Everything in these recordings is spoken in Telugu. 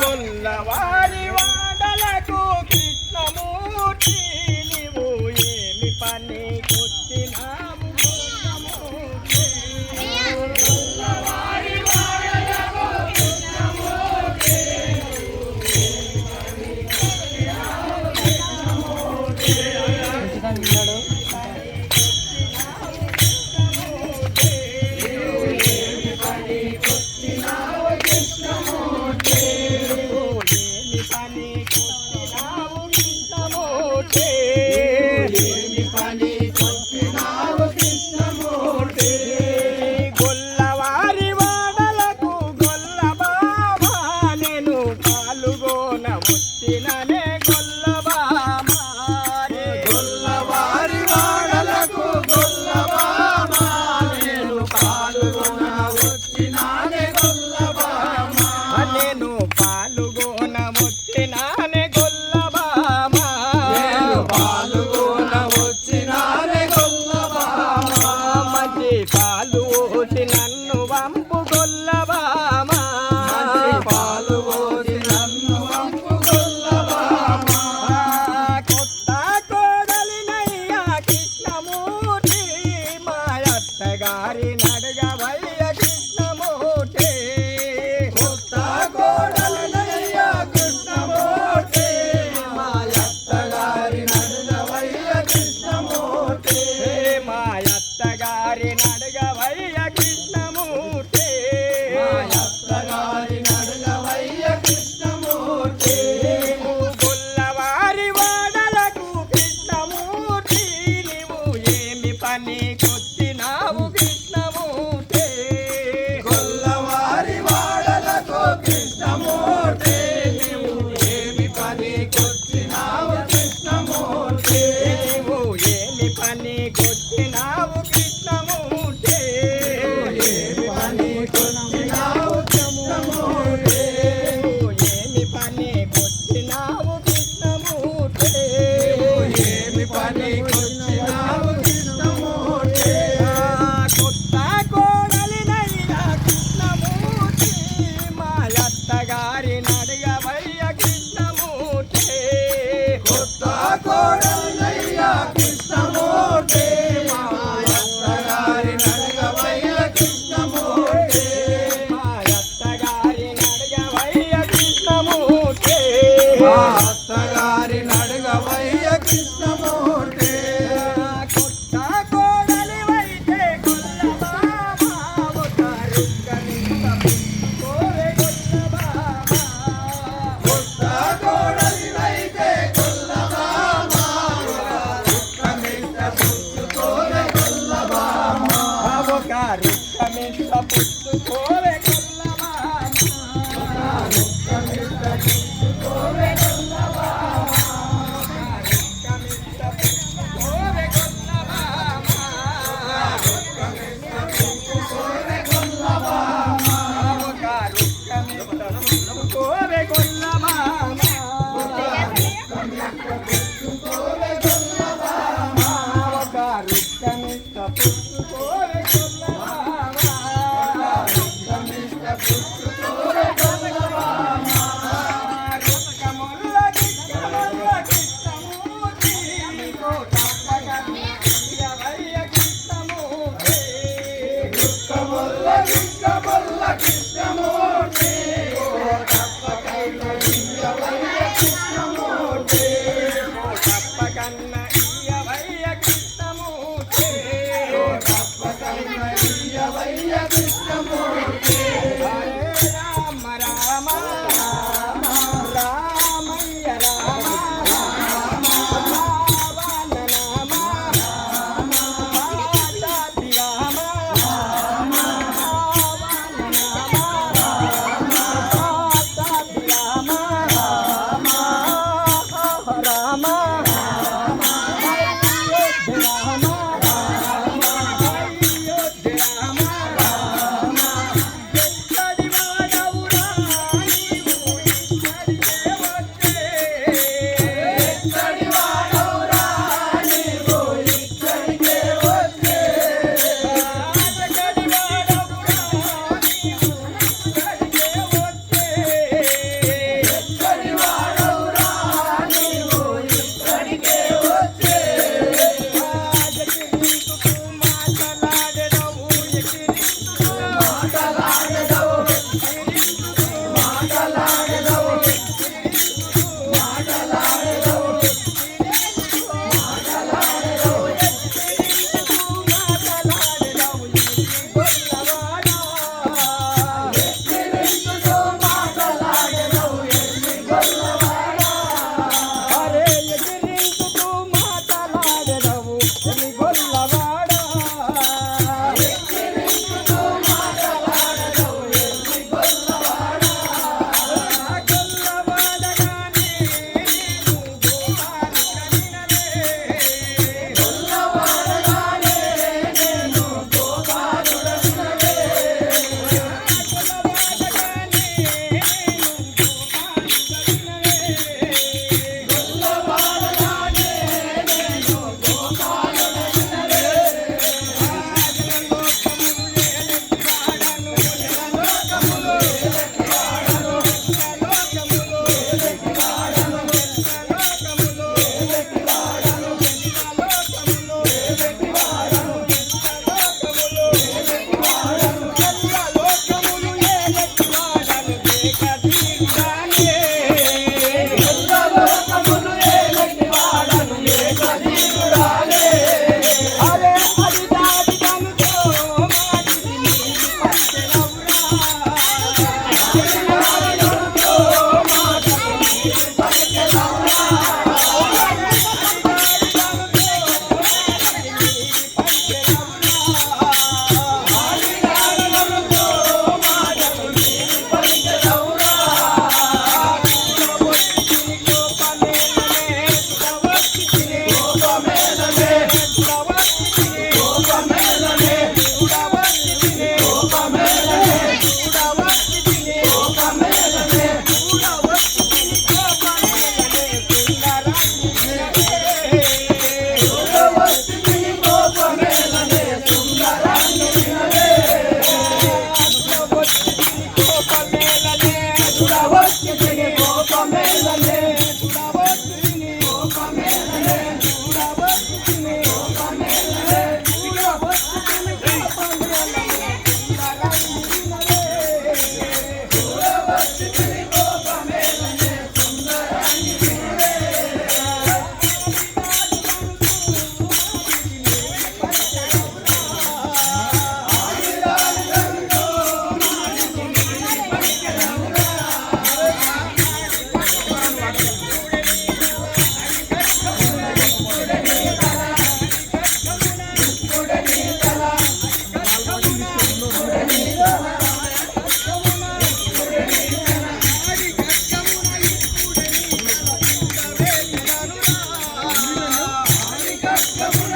గొల్లవారి వాడలకు Krishnamurthy. come on. Come on.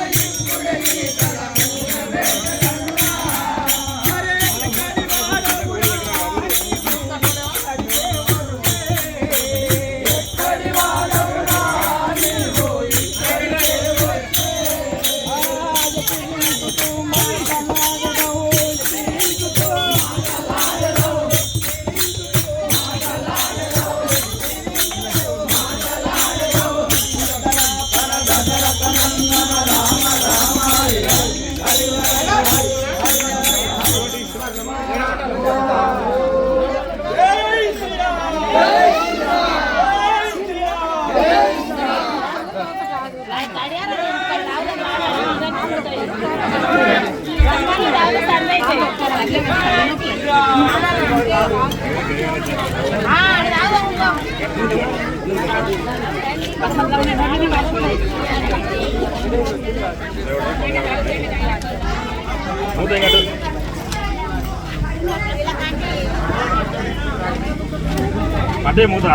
అదే మూదా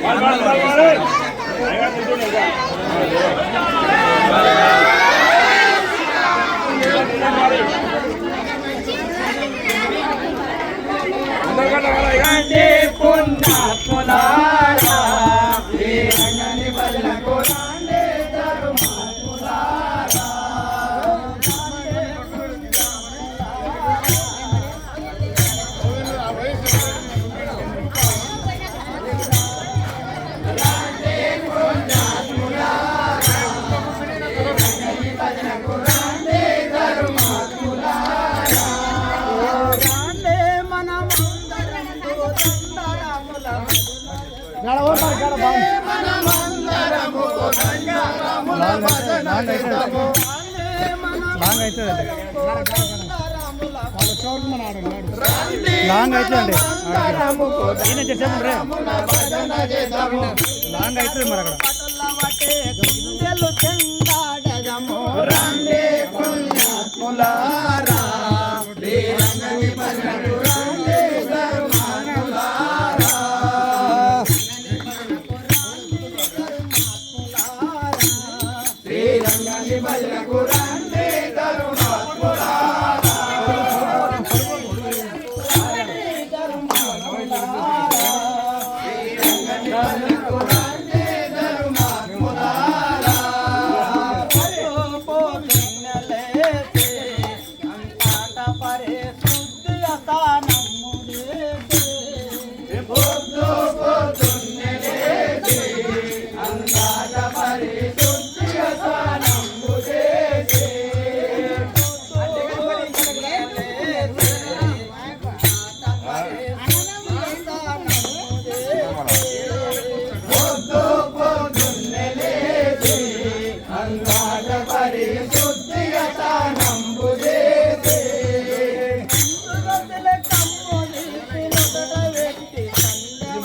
Vale, vale, vale, vale. पुन्हा पुन्हा. లాంగ్ అవుతుంది. లాంగ్ అవుతుందండి లాంగ్ అవుతుంది మరి అక్కడ చెందాడము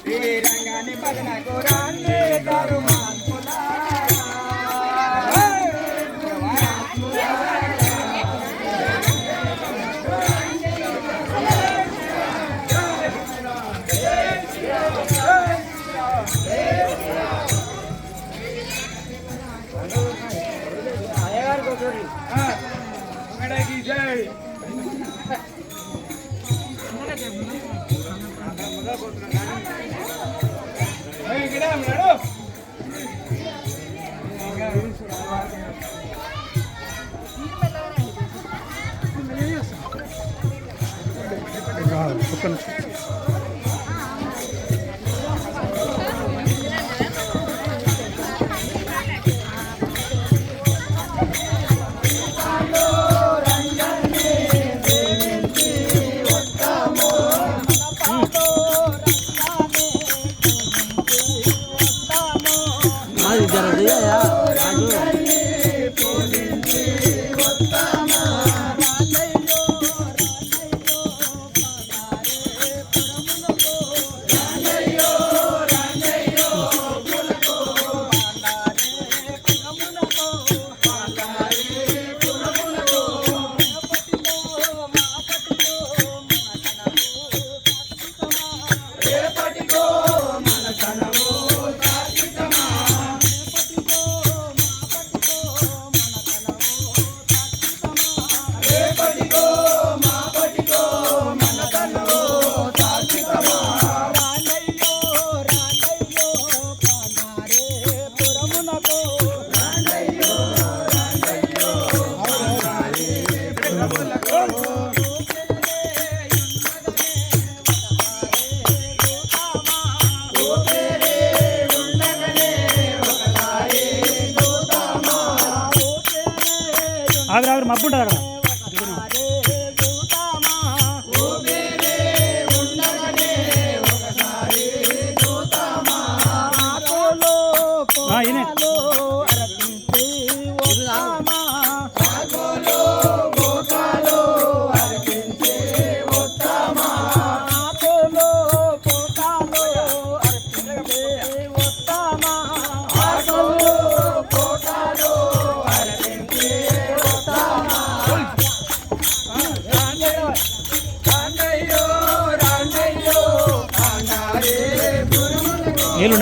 శ్రీరంగాని భజనకు రాండి కూడా की जय ಪಕ್ಕನ hujan dia ya. Aduh. నీళ్ళు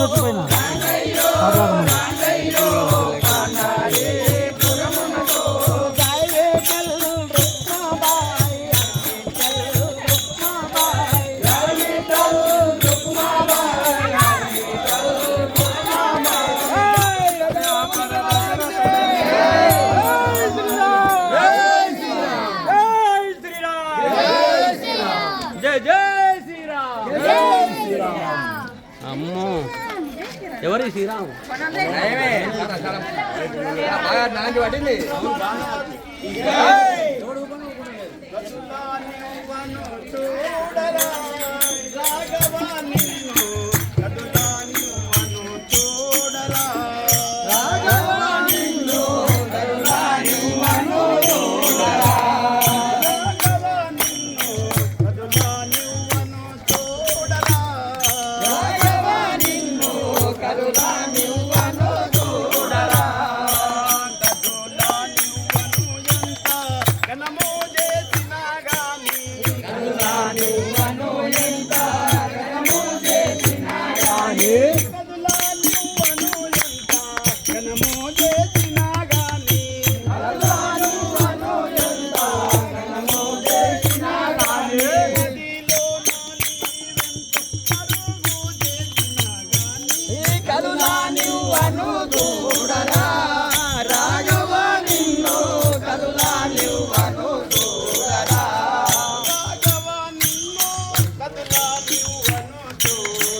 ఫస్ట్ వచ్చి పైన జై జై శ్రీరామ్. అమ్మో. ఎవరి శ్రీరామ్? బాగా నాంది పట్టింది. new one. Lord.